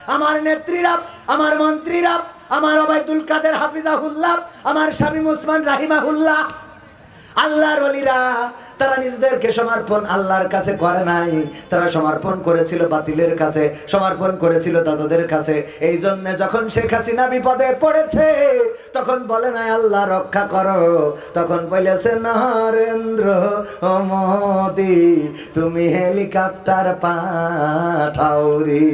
আমার নেত্রীরা আমার মন্ত্রীরা আমার ওবায়দুল কাদের হাফিজাহুল্লাহ, আমার স্বামী উসমান রাহিমাহুল্লাহ। আল্লাহর অলিরা তারা নিজেদেরকে সমর্পণ আল্লাহর কাছে করে নাই। তারা সমর্পণ করেছিল বাতিলের কাছে, সমর্পণ করেছিল দাদাদের কাছে। এই জন্য যখন শেখ হাসিনা বিপদে পড়েছে, তখন বলে নাই, আল্লাহ রক্ষা করো। তখন বলেছে, নরেন্দ্র ও মোদি, তুমি হেলিকপ্টার পাঠাওরি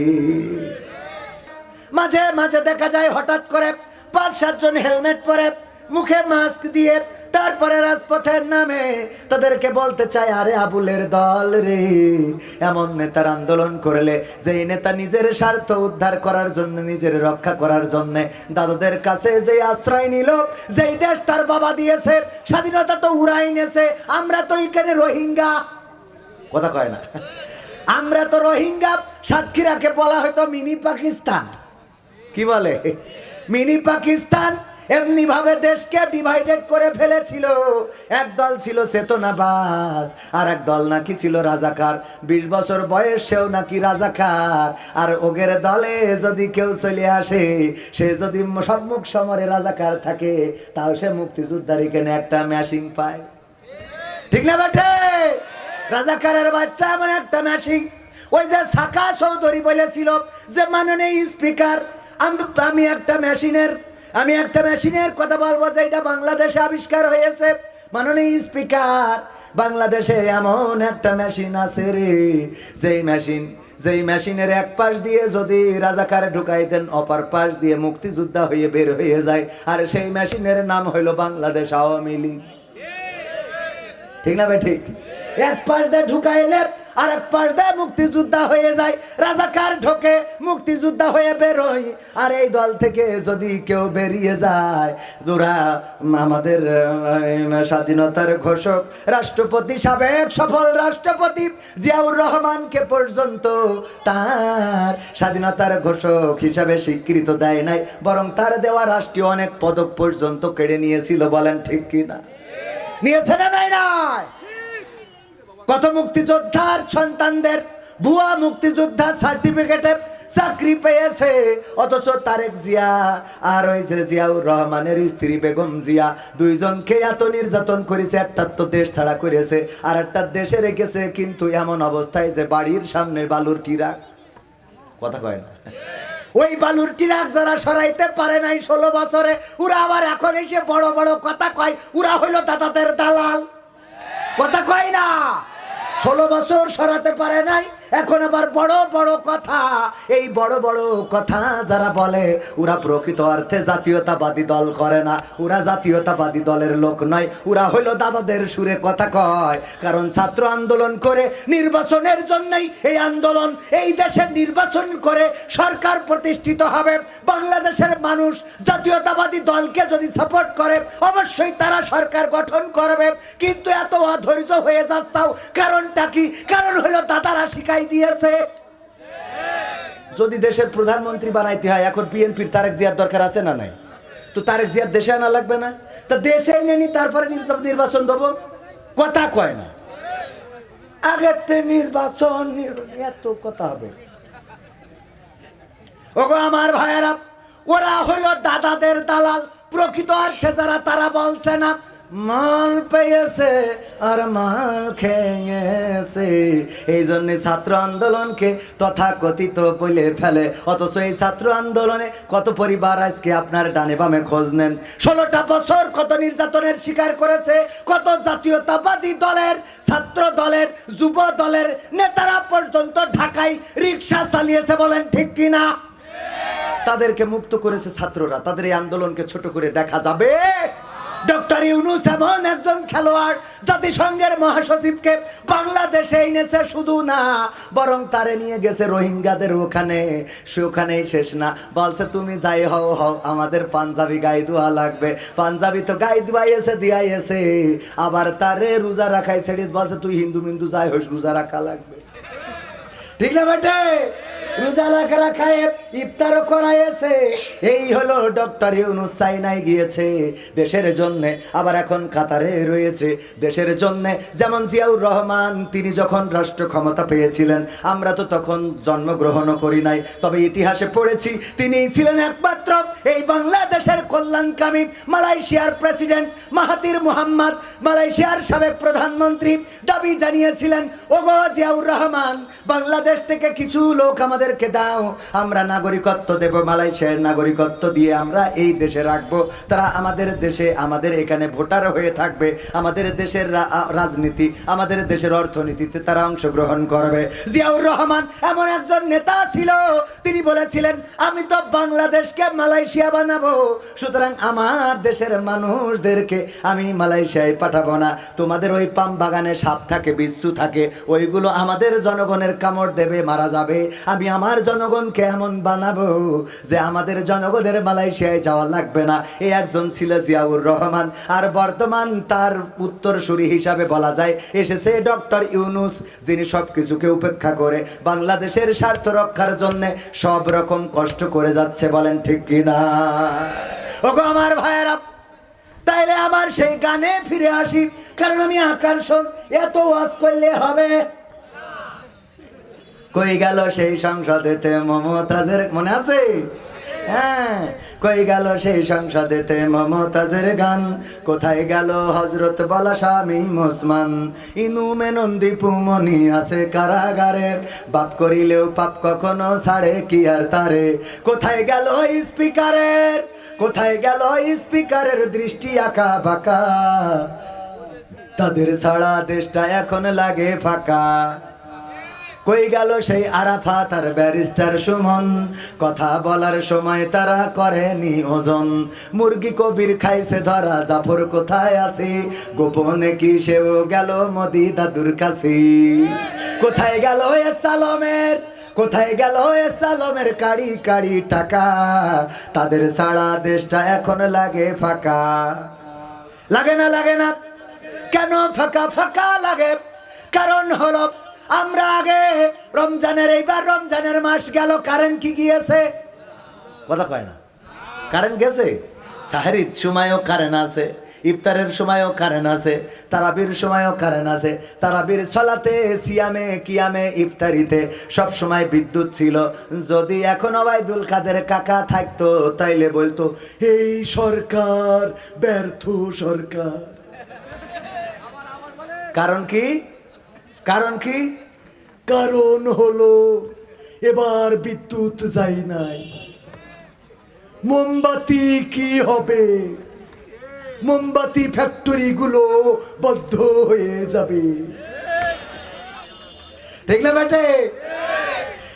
মাঝে মাঝে দেখা যায় হঠাৎ করে পাঁচ সাতজন হেলমেট পরে, মুখে মাস্ক দিয়ে তারপরে রাজপথের নামে। তাদেরকে বলতে চায়, আরে আবুলের দল রে। এমন নেতার আন্দোলন করলে, যেই নেতা নিজের স্বার্থ উদ্ধার করার জন্য, নিজের রক্ষা করার জন্য দাদাদের কাছে যে আশ্রয় নিল, যেই দেশ তার বাবা দিয়েছে, স্বাধীনতা তো উড়াই নেছে, আমরা তো এখানে রোহিঙ্গা। কথা কয় না। আমরা তো রোহিঙ্গা, সাতক্ষীরাকে বলা হয়তো মিনি পাকিস্তান। কি বলে? মিনি পাকিস্তান এমনি ভাবে দেশকে ডিভাইডেড করে ফেলেছিল। এক দল ছিল চেতনাবাস আর এক দল নাকি ছিল রাজাকার। বিশ বছর বয়সেও নাকি রাজাকার। আর ওগের দলে যদি কেউ চলে আসে, সে যদি সম্মুখ সমরে রাজাকার থাকে, তাও সে মুক্তিযোদ্ধার এখানে একটা ম্যাশিং পায়। ঠিক না বেঠে রাজাকারের বাচ্চা এমন একটা মেশিন ওই যে সাকা চৌধুরী বলেছিল যে মাননীয় স্পিকার আমি একটা মেশিনের, আমি একটা মেশিনের কথা বলব যে এটা বাংলাদেশে আবিষ্কার হয়েছে। মাননীয় স্পিকার, বাংলাদেশে এমন একটা মেশিন আছে রে। যেই মেশিন, যেই মেশিনের এক পাশ দিয়ে যদি রাজাকার ঢুকাই দেন, অপর পাশ দিয়ে মুক্তিযোদ্ধা হয়ে বের হয়ে যায়। আর সেই মেশিনের নাম হইল বাংলাদেশ আওয়ামী লীগ। ঠিক না ভাই ঠিক? এক পাশ দিয়ে ঢুকাইলে আর এক পাশ মুক্তিযোদ্ধা হয়ে যায়, রাজাকার ঢোকে, মুক্তিযোদ্ধা হয়ে বেরোয়। আর এই দল থেকে যদি কেউ বেরিয়ে যায়, ওরা আমাদের স্বাধীনতার ঘোষক, রাষ্ট্রপতি সাবেক সফল রাষ্ট্রপতি জিয়াউর রহমানকে পর্যন্ত তার স্বাধীনতার ঘোষক হিসাবে স্বীকৃত দেয় নাই, বরং তার দেওয়া রাষ্ট্রীয় অনেক পদক পর্যন্ত কেড়ে নিয়েছিল, বলেন ঠিক কিনা? নিয়েছে না নাই নাই? কত মুক্তিযোদ্ধার সন্তানদের? ভুয়া মুক্তিযোদ্ধা সার্টিফিকেটে চাকরি পেয়েছে, অথচ তারেক জিয়া আর ওই যে জিয়াউর রহমানের স্ত্রী বেগম জিয়া দুইজনকে এত নির্যাতন করেছে, একটা তো দেশ ছাড়া করেছে, আর একটা দেশে রেখেছে, কিন্তু এমন অবস্থায় যে বাড়ির সামনে বালুর টিরা কথা কয় না। ওই বালুর টিরাক যারা সরাইতে পারে নাই ষোলো বছরে, ওরা আবার এখন এসে বড় বড় কথা কয়, ওরা হইল দাদাদের না ষোলো বছর সরাতে পারে নাই এখন আবার বড় বড় কথা। এই বড় বড় কথা যারা বলে, ওরা প্রকৃত অর্থে জাতীয়তাবাদী দল করে না। ওরা জাতীয়তাবাদী দলের লোক নয়। ওরা হইল দাদাদের সুরে কথা কয়। কারণ ছাত্র আন্দোলন করে নির্বাচনের জন্যই এই আন্দোলন, এই দেশের নির্বাচন করে সরকার প্রতিষ্ঠিত হবে। বাংলাদেশের মানুষ জাতীয়তাবাদী দলকে যদি সাপোর্ট করে, অবশ্যই তারা সরকার গঠন করবে। কিন্তু এত অধৈর্য হয়ে যাচ্ছাও কারণটা কি? কারণ হলো দাদারা শিখাই দিয়েছে। যদি দেশের প্রধানমন্ত্রী বানাইতে হয়, এখন বিএনপির তারেক জিয়ার দরকার আছে না নাই? তো তারেক জিয়ার দেশে আনা লাগবে না? তা দেশে নেনি তারপরে নির্বাচন দেবো? কথা কয় না। আগের নির্বাচন নির- এত কথা হবে। ওগো আমার ভাইয়েরা, ওরা হলো দাদাদের দালাল। প্রকৃত অর্থে যারা, তারা বলছে না মাল পেয়েছে আর মাল খেয়েছে। এই জন্য ছাত্র আন্দোলনকে তথাকথিত বলে ফেলে। অথচ এই ছাত্র আন্দোলনে কত পরিবার আজকে আপনার ডানে বামে খোঁজ নেন? ষোলোটা বছর কত নির্যাতনের শিকার করেছে, কত জাতীয়তাবাদী দলের, ছাত্র দলের, যুব দলের নেতারা পর্যন্ত ঢাকায় রিক্সা চালিয়েছে বলেন ঠিক কিনা? তাদেরকে মুক্ত করেছে ছাত্ররা। তাদের এই আন্দোলনকে ছোট করে দেখা যাবে। ডক্টর ইউনুস এমন একজন খেলোয়াড় জাতিসংঘের মহাসচিবকে বাংলাদেশে এনেছে শুধু না, বরং তারে নিয়ে গেছে রোহিঙ্গাদের ওখানে। সে ওখানেই শেষ না। বলছে, তুমি যাই হও হও, আমাদের পাঞ্জাবি গাই দোয়া লাগবে। পাঞ্জাবি তো গাই দুয়াইছে দিয়াইছে আবার তারে রোজা রাখাই সেডিস বলছে, তুই হিন্দু মিন্দু যাই হোস, রোজা রাখা লাগবে। ঠিক না বেটে? রোজা লাখরা খায়, ইফতারও করাইছে এই হলো ডক্টর ইউনুস গিয়েছে। দেশের জন্য আবার এখন কাতারে রয়েছে। দেশের জন্য যেমন জিয়াউর রহমান, তিনি যখন রাষ্ট্র ক্ষমতা পেয়েছিলেন, আমরা তো তখন জন্মগ্রহণও করি নাই, তবে ইতিহাসে পড়েছি, তিনি ছিলেন একমাত্র এই বাংলাদেশের কল্যাণকামী মালয়েশিয়ার প্রেসিডেন্ট মাহাতির মুহাম্মদ। মালয়েশিয়ার সাবেক প্রধানমন্ত্রী দাবি জানিয়েছিলেন, ওগো জিয়াউর রহমান, বাংলাদেশ থেকে কিছু লোক আমাদেরকে দাও। আমরা নাগরিকত্ব দেব, মালয়েশিয়ার নাগরিকত্ব দিয়ে আমরা এই দেশে রাখব। তারা আমাদের দেশে, আমাদের এখানে ভোটার হয়ে থাকবে। আমাদের দেশের রাজনীতি, আমাদের দেশের অর্থনীতিতে তারা অংশগ্রহণ করবে। জিয়াউর রহমান এমন একজন নেতা ছিল, তিনি বলেছিলেন, আমি তো বাংলাদেশকে মালয়েশিয়া বানাবো। সুতরাং আমার দেশের মানুষদেরকে আমি মালয়েশিয়ায় পাঠাবো না। তোমাদের ওই পাম বাগানে সাপ থাকে, বিচ্ছু থাকে। ওইগুলো আমাদের জনগণের কামড় দেবে, মারা যাবে। আমি আমার জনগণকে এমন বানাবো? যে আমাদের জনগণের মালয়েশিয়ায় যাওয়া লাগবে না। এই একজন ছিল জিয়াউর রহমান। আর বর্তমান তার উত্তরসূরি হিসাবে বলা যায়, এসেছে ডক্টর ইউনুস, যিনি সব কিছুকে উপেক্ষা করে বাংলাদেশের স্বার্থ রক্ষার জন্য সব রকম কষ্ট করে যাচ্ছে, বলেন ঠিক কিনা ওগো আমার ভাইয়েরা, তাইলে আমার সেই গানে ফিরে আসি, কারণ আমি আকর্ষণ এত ওয়াজ করলে হবে। কই গেল সেই সংসদেতে মমতাজের, মনে আছে? হ্যাঁ কই গেল সেই সংসদেতে মমতাজের গান? কোথায় গেল হজরত বলা স্বামী মুসমান? ইনু মেনন্দি পুমনি আছে কারাগারে। বাপ করিলেও পাপ কখনো ছাড়ে, কি আর তারে? কোথায় গেল স্পিকারের? কোথায় গেল স্পিকারের দৃষ্টি আঁকা বাঁকা? তাদের ছাড়া দেশটা এখন লাগে ফাঁকা। কই গেল সেই আরাফাত আর ব্যারিস্টার সুমন? কথা বলার সময় তারা করেনি ওজন। মুরগি কবির খাইছে ধরা, জাফর কোথায় আছে? গোপনে কি সেও গেল মদি দাদুর কাছে? কোথায় গেল এ সালমের? কোথায় গেল এ সালমের কাড়ি কাড়ি টাকা? তাদের সারা দেশটা এখন লাগে ফাঁকা। লাগে না লাগে না। কেন ফাঁকা ফাঁকা লাগে? কারণ হলো আমরা আগে রমজানের, এইবার রমজানের মাস গেল কারেন্ট কি গিয়েছে? কথা কয় না। কারেন্ট গেছে? সাহারির সময়ও কারেন্ট আছে, ইফতারের সময়ও কারেন্ট আছে, তারাবির সময়ও কারেন্ট আছে, তারাবির ছলাতে সিয়ামে, কিয়ামে, ইফতারিতে সব সময় বিদ্যুৎ ছিল। যদি এখন অবায়দুল কাদের কাকা থাকতো, তাইলে বলতো, এই সরকার ব্যর্থ সরকার। কারণ কি? কারণ কি? কারণ হলো, এবার বিদ্যুৎ যাই নাই। মোমবাতি কি হবে? মোমবাতি ফ্যাক্টরি গুলো বদ্ধ হয়ে যাবে। না বেটে?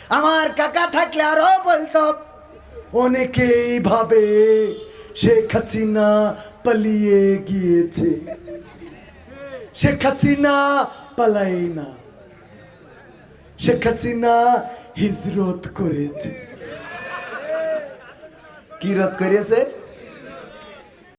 আমার কাকা থাকলে আরও বলতো, অনেকেই ভাবে শেখ হাসিনা পালিয়ে গিয়েছে। শেখ হাসিনা পালাই না শেখ হাসিনা হিজরত করেছে। কি রত করেছে